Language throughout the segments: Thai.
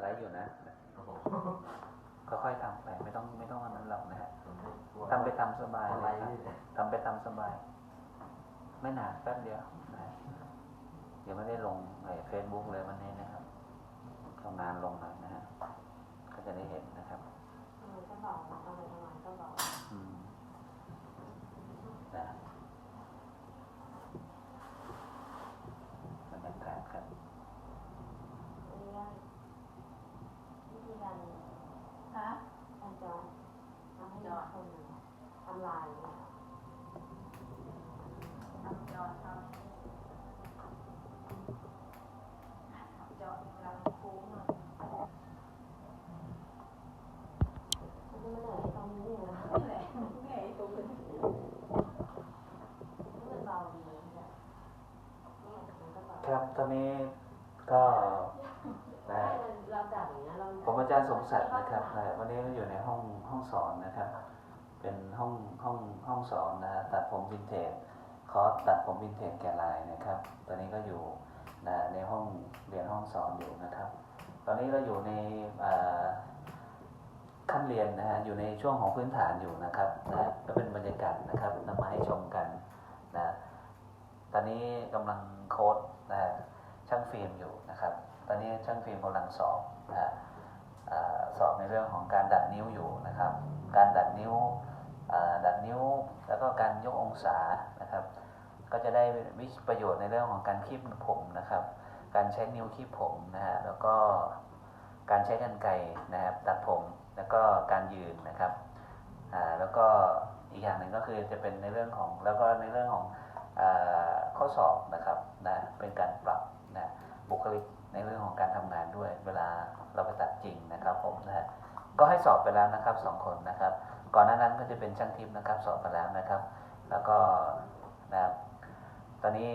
ไลฟ์อยู่นะโอ้โหค่อยๆทำไปไม่ต้องไม่ต้องอันนั้นหรอกนะฮะผมไม่กลัวทำไปตามสบายอะไรเลยครับนี่ทำไปตามสบาย ไม่นานแป๊บเดียวนะฮะเดี๋ยวไม่ได้ลงเฟซบุ๊กเลยวันนี้นะครับทำงานลงหน่อยนะฮะก็จะได้เห็นนะครับ เออก็บอกเอาไปทำไมก็บอก อืมนะบรรยากาศครับ เรื่องวิธีการ ฮะ การจอนทำให้คนทำลายเนี่ย ทำยอทำทำยอดกำลังฟุ้งเลยมันเหนื่อยตรงนี้นะนี่แหละเหนื่อยตัวอื่นมันเบาดีนะเนี่ยมันก็เบาครับตอนนี้ก็นะผมอาจารย์สมศักดิ์นะครับวันนี้เราอยู่ในห้องห้องสอนนะครับ เป็นห้องห้องห้องสอนนะตัดผมวินเทจ คอร์สตัดผมวินเทจแก่ลายนะครับ ตอนนี้ก็อยู่นะในห้องเรียนห้องสอนอยู่นะครับ ตอนนี้เราอยู่ในขั้นเรียนนะฮะ อยู่ในช่วงของพื้นฐานอยู่นะครับนะก็เป็นบรรยากาศนะครับนำมาให้ชมกันนะ ตอนนี้กำลังโค้ดนะช่างฟิล์มอยู่นะครับ ตอนนี้ช่างฟิล์มกำลังสอบนะฮะอ่าสอบในเรื่องของการดัดนิ้วอยู่นะครับ การดัดนิ้ว ดัดนิ้วแล้วก็การยกองศานะครับ ก็จะได้วิประโยชน์ในเรื่องของการคีบผมนะครับ การใช้นิ้วคีบผมนะฮะแล้วก็การใช้กรรไกรนะครับตัดผมแล้วก็การยืนนะครับแล้วก็อีกอย่างหนึ่งก็คือจะเป็นในเรื่องของแล้วก็ในเรื่องของอข้อสอบนะครับนะเป็นการปรับนะบุคลิกในเรื่องของการทำงานด้วย เวลาเราไปตัดจริงนะครับผมนะฮะ ก็ให้สอบไปแล้วนะครับสองคนนะครับ ก่อนหน้านั้นก็จะเป็นช่างทิพย์นะครับสอบไปแล้วนะครับ แล้วก็นะครับตอนนี้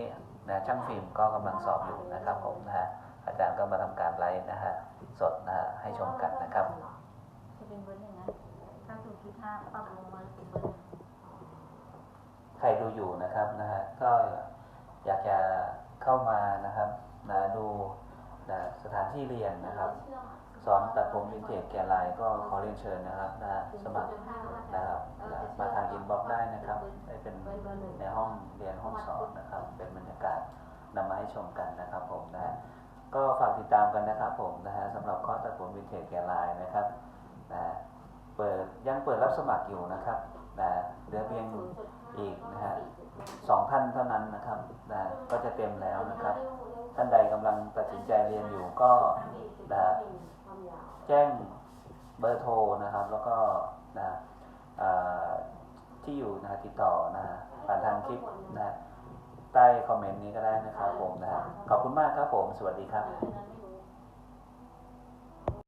นะช่างฟิล์มก็กำลังสอบอยู่นะครับผมนะฮะอาจารย์ก็มาทำการไลฟ์นะฮะสดนะฮะให้ชมกันนะครับจะเป็นเบอร์หนึ่งนะถ้าถูกที่ห้าปรับลงมาเป็นเบอร์หนึ่งใครดูอยู่นะครับนะฮะก็อยากจะเข้ามานะครับนะดู นะสถานที่เรียนนะครับสอนตัดผมวินเทจแก่ลายก็ขอเรียนเชิญนะครับนะสมัครนะครับมาทางอินบ็อกได้นะครับได้เป็นในห้องเรียนห้องสอนนะครับ เป็นบรรยากาศนำมาให้ชมกันนะครับผมนะฮะก็ฝากติดตามกันนะครับผมนะฮะสำหรับคอร์สตัดผมวินเทจแก่ลายนะครับนะฮะเปิดยังเปิดรับสมัครอยู่นะครับนะเหลือเพียง อีกนะฮะสองท่านเท่านั้นนะครับนะก็จะเต็มแล้วนะครับ ท่านใดกำลังตัดสินใจเรียนอยู่ก็นะแจ้งเบอร์โทรนะครับ แล้วก็นะที่อยู่นะติดต่อนะผ่านทางคลิปนะใต้คอมเมนต์นี้ก็ได้นะครับผมนะขอบคุณมากครับผม สวัสดีครับ